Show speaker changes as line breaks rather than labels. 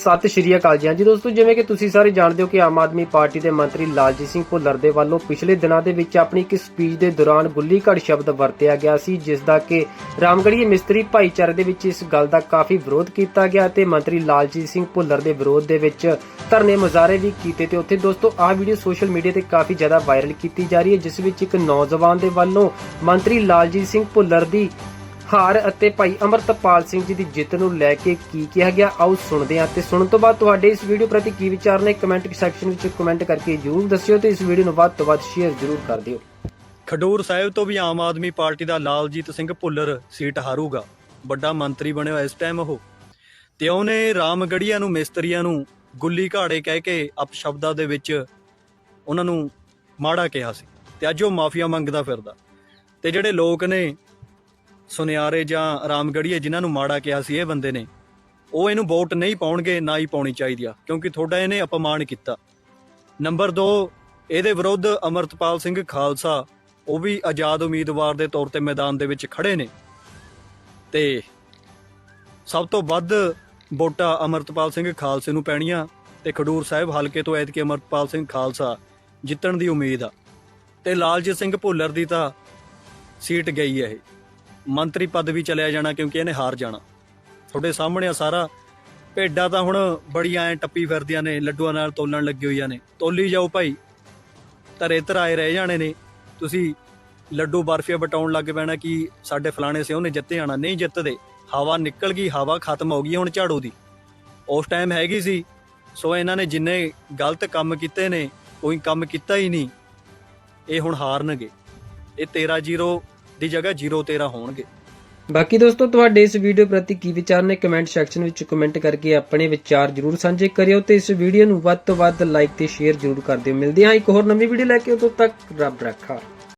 ਸਤਿ ਸ਼੍ਰੀ ਅਕਾਲ ਜੀ। ਹਾਂਜੀ ਦੋਸਤੋ, ਜਿਵੇਂ ਕਿ ਤੁਸੀਂ ਸਾਰੇ ਜਾਣਦੇ ਹੋ ਕਿ ਆਮ ਆਦਮੀ ਪਾਰਟੀ ਦੇ ਮੰਤਰੀ ਲਾਲਜੀਤ ਸਿੰਘ ਭੁੱਲਰ ਦੇ ਵੱਲੋਂ ਪਿਛਲੇ ਦਿਨਾਂ ਦੇ ਵਿੱਚ ਆਪਣੀ ਇੱਕ ਸਪੀਚ ਦੇ ਦੌਰਾਨ ਗੁੱਲੀ ਘੜ ਸ਼ਬਦ ਵਰਤਿਆ ਗਿਆ ਸੀ, ਜਿਸ ਦਾ ਕਿ ਰਾਮਗੜੀਏ ਮਿਸਤਰੀ ਭਾਈਚਾਰੇ ਦੇ ਵਿੱਚ ਇਸ ਗੱਲ ਦਾ ਕਾਫੀ ਵਿਰੋਧ ਕੀਤਾ ਗਿਆ ਅਤੇ ਮੰਤਰੀ ਲਾਲਜੀਤ ਸਿੰਘ ਭੁੱਲਰ ਦੇ ਵਿਰੋਧ ਦੇ ਵਿੱਚ ਧਰਨੇ ਮੁਜ਼ਾਹਰੇ ਵੀ ਕੀਤੇ ਤੇ ਉੱਥੇ ਦੋਸਤੋ, ਆਹ ਵੀਡੀਓ ਸੋਸ਼ਲ ਮੀਡੀਆ ਤੇ ਕਾਫੀ ਜ਼ਿਆਦਾ ਵਾਇਰਲ ਕੀਤੀ ਜਾ ਰਹੀ ਹੈ, ਜਿਸ ਵਿੱਚ ਇੱਕ ਨੌਜਵਾਨ ਦੇ ਵੱਲੋਂ ਮੰਤਰੀ ਲਾਲਜੀਤ ਸਿੰਘ ਭੁੱਲਰ ਦੀ ਹਾਰ ਅਤੇ ਭਾਈ ਅਮਰਤਪਾਲ ਸਿੰਘ ਜੀ ਦੀ ਜਿੱਤ ਨੂੰ ਲੈ ਕੇ ਕੀ ਕਿਹਾ ਗਿਆ, ਆਓ ਸੁਣਦੇ ਹਾਂ ਤੇ ਸੁਣਨ ਤੋਂ ਬਾਅਦ ਤੁਹਾਡੇ ਇਸ ਵੀਡੀਓ ਪ੍ਰਤੀ ਕੀ ਵਿਚਾਰ ਨੇ ਕਮੈਂਟ ਸੈਕਸ਼ਨ ਵਿੱਚ ਕਮੈਂਟ ਕਰਕੇ ਜਰੂਰ ਦੱਸਿਓ ਤੇ ਇਸ ਵੀਡੀਓ ਨੂੰ ਵੱਧ ਤੋਂ ਵੱਧ ਸ਼ੇਅਰ ਜਰੂਰ ਕਰ ਦਿਓ।
ਖਡੂਰ ਸਾਹਿਬ ਤੋਂ ਵੀ ਆਮ ਆਦਮੀ ਪਾਰਟੀ ਦਾ ਲਾਲਜੀਤ ਸਿੰਘ ਭੁੱਲਰ ਸੀਟ ਹਾਰੂਗਾ, ਵੱਡਾ ਮੰਤਰੀ ਬਣਿਆ ਇਸ ਟਾਈਮ ਉਹ। ਤੇ ਉਹਨੇ ਰਾਮਗੜੀਆਂ ਨੂੰ, ਮਿਸਤਰੀਆਂ ਨੂੰ ਗੁੱਲੀ ਘਾੜੇ ਕਹਿ ਕੇ ਅਪਸ਼ਬਦਾਂ ਦੇ ਵਿੱਚ ਉਹਨਾਂ ਨੂੰ ਮਾੜਾ ਕਿਹਾ ਸੀ। ਤੇ ਅੱਜ ਉਹ ਮਾਫੀਆ ਮੰਗਦਾ ਫਿਰਦਾ। ਤੇ ਜਿਹੜੇ ਲੋਕ ਨੇ ਸੁਨਿਆਰੇ ਜਾਂ ਰਾਮਗੜੀਏ ਜਿਨ੍ਹਾਂ ਨੂੰ ਮਾੜਾ ਕਿਹਾ ਸੀ ਇਹ ਬੰਦੇ ਨੇ, ਉਹ ਇਹਨੂੰ ਵੋਟ ਨਹੀਂ ਪਾਉਣਗੇ, ਨਾ ਹੀ ਪਾਉਣੀ ਚਾਹੀਦੀ ਆ, ਕਿਉਂਕਿ ਤੁਹਾਡਾ ਇਹਨੇ ਅਪਮਾਨ ਕੀਤਾ। ਨੰਬਰ 2 ਇਹਦੇ ਵਿਰੁੱਧ ਅਮਰਤਪਾਲ ਸਿੰਘ ਖਾਲਸਾ, ਉਹ ਵੀ ਆਜ਼ਾਦ ਉਮੀਦਵਾਰ ਦੇ ਤੌਰ ਤੇ ਮੈਦਾਨ ਦੇ ਵਿੱਚ ਖੜੇ ਨੇ। ਤੇ ਸਭ ਤੋਂ ਵੱਧ ਵੋਟਾਂ ਅਮਰਤਪਾਲ ਸਿੰਘ ਖਾਲਸੇ ਨੂੰ ਪੈਣੀਆਂ ਤੇ ਖਡੂਰ ਸਾਹਿਬ ਹਲਕੇ ਤੋਂ ਐਤਕੀ ਅਮਰਤਪਾਲ ਸਿੰਘ ਖਾਲਸਾ ਜਿੱਤਣ ਦੀ ਉਮੀਦ ਆ। ਤੇ ਲਾਲਜੀਤ ਸਿੰਘ ਭੁੱਲਰ ਦੀ ਤਾਂ ਸੀਟ ਗਈ ਹੈ ਇਹ। ਮੰਤਰੀ ਪਦ ਵੀ ਚਲਿਆ ਜਾਣਾ ਕਿਉਂਕਿ ਇਹਨੇ ਹਾਰ ਜਾਣਾ। ਤੁਹਾਡੇ ਸਾਹਮਣੇ ਆ ਸਾਰਾ। ਭੇਡਾਂ ਤਾਂ ਹੁਣ ਬੜੀਆਂ ਐ ਟੱਪੀ ਫਿਰਦੀਆਂ ਨੇ, ਲੱਡੂਆਂ ਨਾਲ ਤੋਲਣ ਲੱਗੀ ਹੋਈਆਂ ਨੇ। ਤੋਲੀ ਜਾਓ ਭਾਈ। ਧਰੇ ਧਰਾਏ ਰਹਿ ਜਾਣੇ ਨੇ। ਤੁਸੀਂ ਲੱਡੂ ਬਰਫੀਆਂ ਬਟਾਉਣ ਲੱਗ ਪੈਣਾ ਕਿ ਸਾਡੇ ਫਲਾਣੇ ਸੇ ਉਹਨੇ ਜਿੱਤੇ ਆਣਾ। ਨਹੀਂ ਜਿੱਤਦੇ। ਹਵਾ ਨਿਕਲ ਗਈ, ਹਵਾ ਖਤਮ ਹੋ ਗਈ ਹੁਣ ਝਾੜੂ ਦੀ। ਉਸ ਟਾਈਮ ਹੈਗੀ ਸੀ। ਸੋ ਇਹਨਾਂ ਨੇ ਜਿੰਨੇ ਗਲਤ ਕੰਮ ਕੀਤੇ ਨੇ, ਕੋਈ ਕੰਮ ਕੀਤਾ ਹੀ ਨਹੀਂ। ਇਹ ਹੁਣ ਹਾਰਨਗੇ। ਇਹ 13-0 ਦੀ ਜਗ੍ਹਾ 0-13 ਹੋਣਗੇ।
ਬਾਕੀ ਦੋਸਤੋ, ਤੁਹਾਡੇ ਇਸ ਵੀਡੀਓ ਪ੍ਰਤੀ ਕੀ ਵਿਚਾਰ ਨੇ ਕਮੈਂਟ ਸੈਕਸ਼ਨ ਵਿੱਚ ਕਮੈਂਟ ਕਰਕੇ ਆਪਣੇ ਵਿਚਾਰ ਜਰੂਰ ਸਾਂਝੇ ਕਰਿਓ ਤੇ ਇਸ ਵੀਡੀਓ ਨੂੰ ਵੱਧ ਤੋਂ ਵੱਧ ਲਾਈਕ ਤੇ ਸ਼ੇਅਰ ਜਰੂਰ ਕਰ ਦਿਓ। ਮਿਲਦੇ ਹਾਂ ਇੱਕ ਹੋਰ ਨਵੀਂ ਵੀਡੀਓ ਲੈ ਕੇ। ਉਦੋਂ ਤੱਕ ਰੱਬ ਰੱਖਾ।